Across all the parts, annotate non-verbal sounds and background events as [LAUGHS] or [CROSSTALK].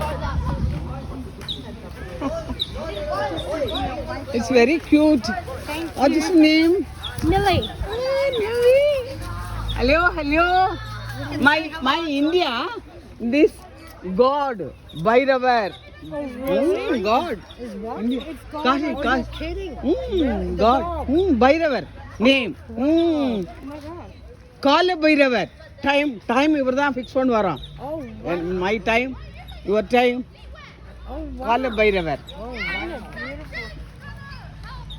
[LAUGHS] It's very cute. What is your name? Millie. Hi, Millie. Hello, hello. My my India. This God, Bhairavar. Mm, God. Is what? India. It's gone. Kashi, Are you Kashi. kidding? Mm, God. Mm, Bhairavar. Name. Mm. Oh my god. கால Bhairavar time time இவர் தான் fix பண்ணுவாராம் Oh, my time your time oh wow. Kala Bhairava Oh wow. Beautiful.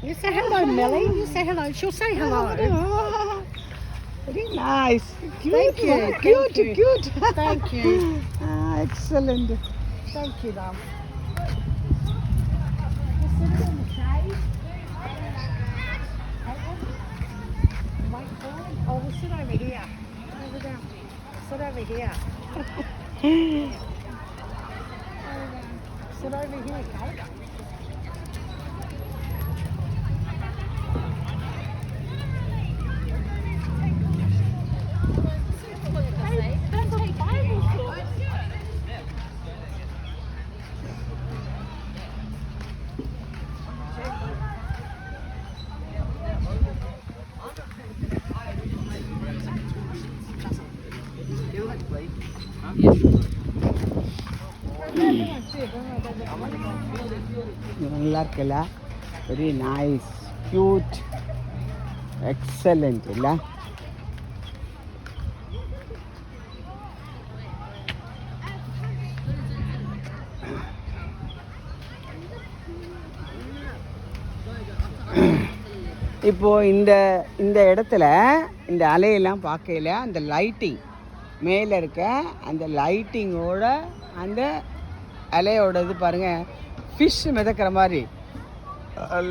You say hello, Millie. You say hello. She'll say hello. Very nice Thank cute you, thank cute you. Cute Thank you. [LAUGHS] Excellent Thank you, love. [LAUGHS] You sit in the shade. Wait for it. Oh, we'll sit over here. Over there. Sit over here. [LAUGHS] Sit over here, Kate. நல்லா இருக்குல்ல very nice cute excellent இல்லை? இப்போ இந்த இந்த இடத்துல இந்த அலையெல்லாம் பார்க்கையில அந்த லைட்டிங் மேலே இருக்க அந்த லைட்டிங்கோட அந்த அலையோட இது பாருங்க. ஃபிஷ் மிதக்கிற மாதிரி.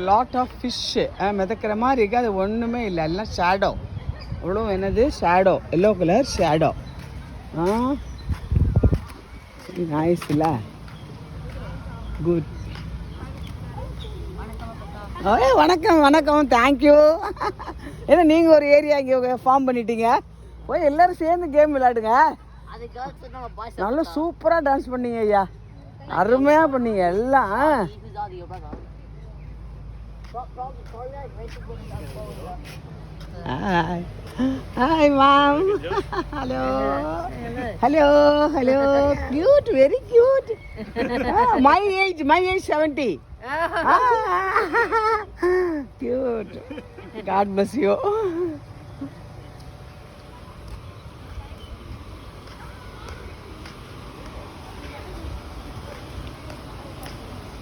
லாட் ஆஃப் ஃபிஷ்ஷு மிதக்கிற மாதிரி இருக்கு. அது ஒன்றுமே இல்லை. எல்லாம் ஷேடோ அவ்வளோ என்னது? ஷேடோ எல்லோ கலர் ஷேடோ ஆ? நைஸ் இல்லை? குட் ஏ வணக்கம் வணக்கம். தேங்க்யூ ஏன்னா நீங்கள் ஒரு ஏரியா இங்கே ஃபார்ம் பண்ணிட்டீங்க? போய் எல்லாரும் சேர்ந்து கேம் விளையாடுங்க. நல்லா சூப்பராக டான்ஸ் பண்ணீங்க ஐயா. அருமையாக பண்ணீங்க எல்லாம் hi hi hello hello hello cute very cute my age my age seventy cute God bless you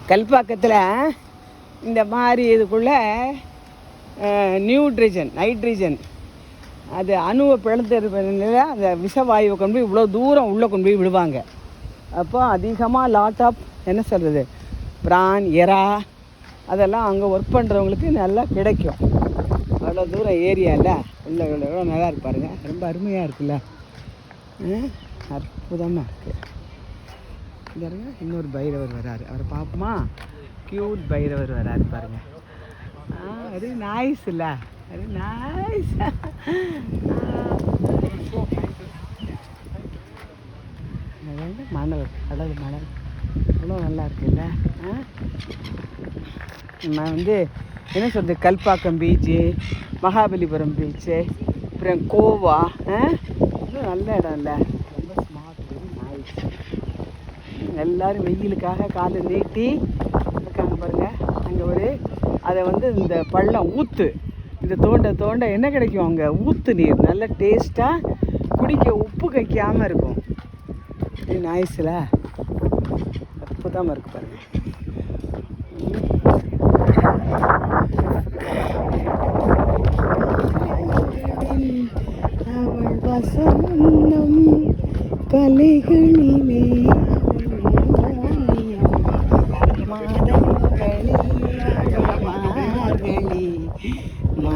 கல்பாக்கத்தில் இந்த மாதிரி இதுக்குள்ள நியூட்ரிஜன் நைட்ரிஜன் அது அணுவை பிளந்ததுல அந்த விஷவாயுவை கொண்டு போய் இவ்வளோ தூரம் உள்ளே கொண்டு போய் விடுவாங்க. அப்போ அதிகமாக லாட் ஆஃப் என்ன சொல்கிறது பிரான் எறா அதெல்லாம் அங்கே ஒர்க் பண்ணுறவங்களுக்கு நல்லா கிடைக்கும். அவ்வளோ தூரம் ஏரியாவில் உள்ள எவ்வளோ நல்லா இருப்பாருங்க. ரொம்ப அருமையாக இருக்குல்ல. அற்புதமாக இருக்குது பாருங்க இன்னொரு பைரவர் வராரு. அவரை பார்ப்போமா? கியூட் பைரவர் வராரு பாருங்க. அது நாய்ஸ் இல்லை. அது நாய்ஸ் மணல். கடல் மணல். அவ்வளோ நல்லா இருக்குல்ல? ஆ? நான் வந்து என்ன சொல்கிறது கல்பாக்கம் பீச்சு மகாபலிபுரம் பீச்சு அப்புறம் கோவா ஆ? இன்னும் நல்ல இடம் இல்லை ரொம்ப ஸ்மார்ட் வெரி நைஸ் எல்லாரும் வெயிலுக்காக காலை நீட்டி இருக்காங்க பாருங்க. அங்கே ஒரு அதை வந்து இந்த பள்ளம் ஊத்து. இந்த தோண்ட தோண்ட என்ன கிடைக்கும் அங்கே? ஊத்து நீர். நல்ல டேஸ்ட்டாக குடிக்க உப்பு கைக்காமல் இருக்கும். நாய்ஸில் அற்புதமாக இருக்கு பாருங்க. அவள் வசந்தம் கலைகளிலே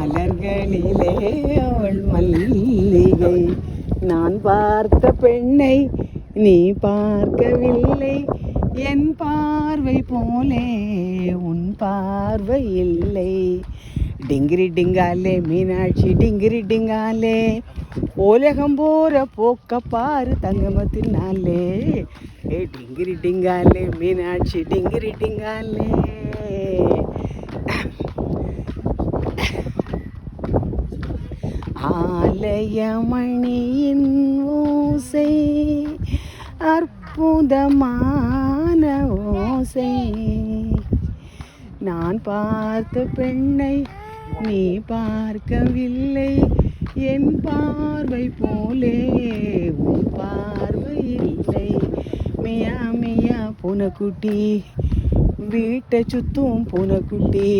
மலர்களிலே அவள் மல்லிகை. நான் பார்த்த பெண்ணை நீ பார்க்கவில்லை. என் பார்வை போலே உன் பார்வை இல்லை. டிங்கிரி டிங்காலே மீனாட்சி டிங்கிரி டிங்காலே உலகம் போற போக்க பாரு தங்கமத்தினாலே ஏ டிங்கிரி டிங்காலே மீனாட்சி டிங்கிரி டிங்காலே. ஆலயமணியின் ஓசை அற்புதமான ஓசை. நான் பார்த்த பெண்ணை நீ பார்க்கவில்லை என் பார்வை போலே உன் பார்வை இல்லை. மியா மியா பூனைக்குட்டி வீட்டை சுத்தும் பூனைக்குட்டி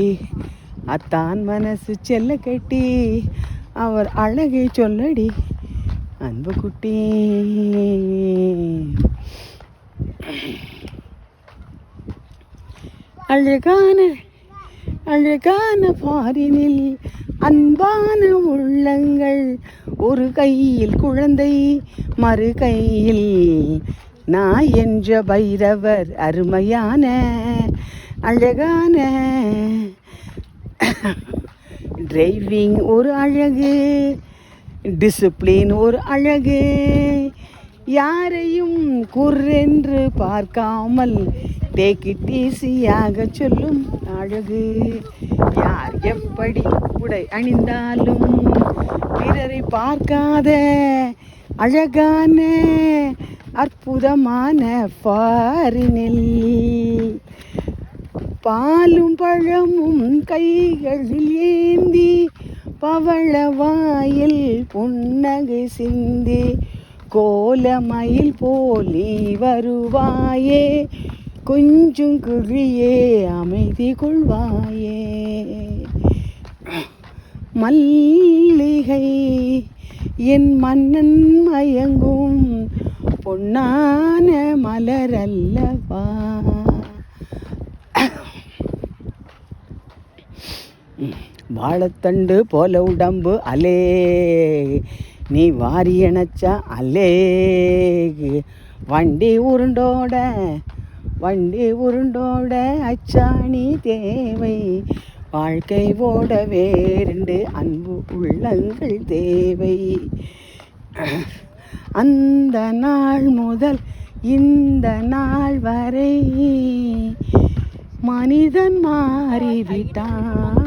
அத்தான் மனசு செல்ல கட்டி அவர் அழகை சொல்லடி அன்பு குட்டி. அழகான அழகான பாரினில் அன்பான உள்ளங்கள். ஒரு கையில் குழந்தை மறு கையில் நான் என்ற பைரவர் அருமையான அழகான டிரைவிங் ஒரு அழகு டிசிப்ளின் ஒரு அழகு. யாரையும் குர்ரென்று பார்க்காமல் தேக்கிட்டீசியாக ஈஸியாக சொல்லும் அழகு. யார் எப்படி உடை அணிந்தாலும் பிறரை பார்க்காத அழகான அற்புதமான பாரினில் பாலும் பழமும் கைகளில் ஏந்தி பவள வாயில் புன்னகை சிந்தி கோலமயில் போலி வருவாயே கொஞ்சம் குழியே அமைதி கொள்வாயே. மல்லிகை என் மன்னன் மயங்கும் பொன்னான மலரல்லவா. வாழைத்தண்டு போல உடம்பு அலே. நீ வாரி இணைச்சா அலே. வண்டி உருண்டோட வண்டி உருண்டோட அச்சாணி தேவை. வாழ்க்கை ஓட வேறுண்டு அன்பு உள்ளங்கள் தேவை. அந்த நாள் முதல் இந்த நாள் வரை மனிதன் மாறிவிட்டான்.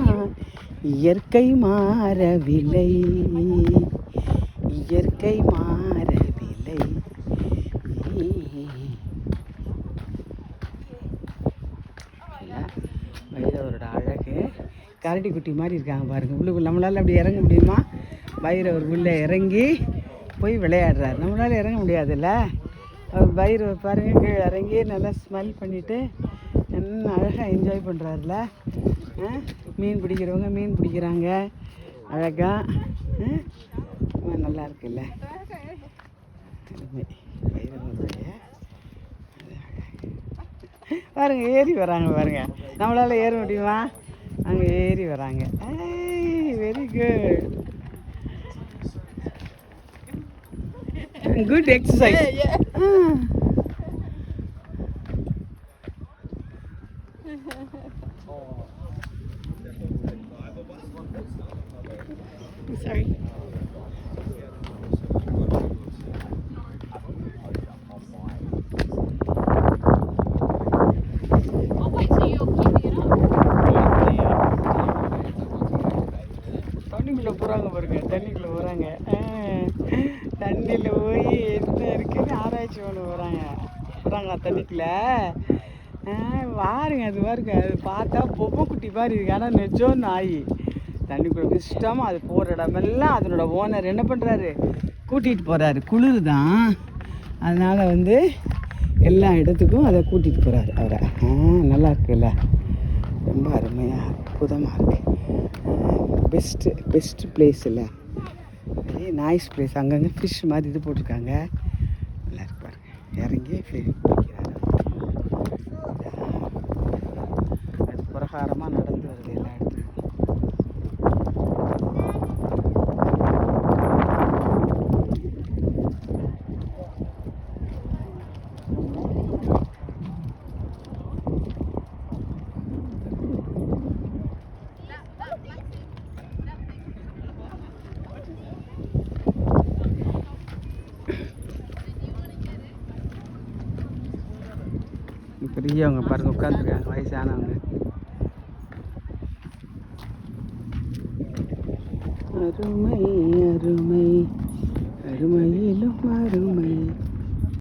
இயற்கை மாறவில்லை. இயற்கை மாறவில்லை. பைரவரோட அழகு. கரடி குட்டி மாதிரி இருக்காங்க பாருங்க. உள்ளுக்குள்ள நம்மளால் அப்படி இறங்க முடியுமா? பைரவர் உள்ளே இறங்கி போய் விளையாடுறாரு. நம்மளால் இறங்க முடியாதுல்ல? அவர் பைரவர் பாருங்க கீழே இறங்கி நல்லா ஸ்மெல் பண்ணிவிட்டு என்ன அழகாக என்ஜாய் பண்ணுறாருல மீன் பிடிக்கிறவங்க மீன் பிடிக்கிறாங்க. அழகாக நல்லா இருக்குல்ல. பாருங்க ஏறி வராங்க பாருங்க. நம்மளால ஏற முடியுமா? அங்கே ஏறி வராங்க. Very good good exercise. I'll it up. தண்ணிக்குள்ளே போகிறாங்க பாருங்க தண்ணிக்குள்ளே போகிறாங்க தண்ணியில் போய் என்ன இருக்குன்னு ஆராய்ச்சி பண்ண போகிறாங்க போகிறாங்க தண்ணிக்குள்ளே. பாருங்க அது பாருங்க அது பார்த்தா பொம்மை குட்டி இருக்கு. ஆனால் நெஜம் நாய். தண்ணிக்குள்ளே இஷ்டமாக அது போகிற இடமெல்லாம் அதனோட ஓனர் என்ன பண்ணுறாரு கூட்டிகிட்டு போகிறாரு குளிர் தான். அதனால் வந்து எல்லா இடத்துக்கும் அதை கூட்டிகிட்டு போகிறாரு அவரை. ஆ நல்லா இருக்குல்ல? ரொம்ப அருமையாக அற்புதமாக இருக்குது பெஸ்ட்டு பெஸ்ட்டு பிளேஸ் இல்லை. வெரி நாய்ஸ் பிளேஸ் அங்கங்கே ஃபிஷ் மாதிரி இது போட்டிருக்காங்க. நல்லா இருக்கு பாருங்க. இறங்கி fi- பிடிக்கிறாரு அது பிரகாரமாக நடந்து வருது எல்லா இடத்துக்கும் பெரியவங்க பாருங்க உட்காந்துருக்காங்க வயசானவங்க அருமை அருமை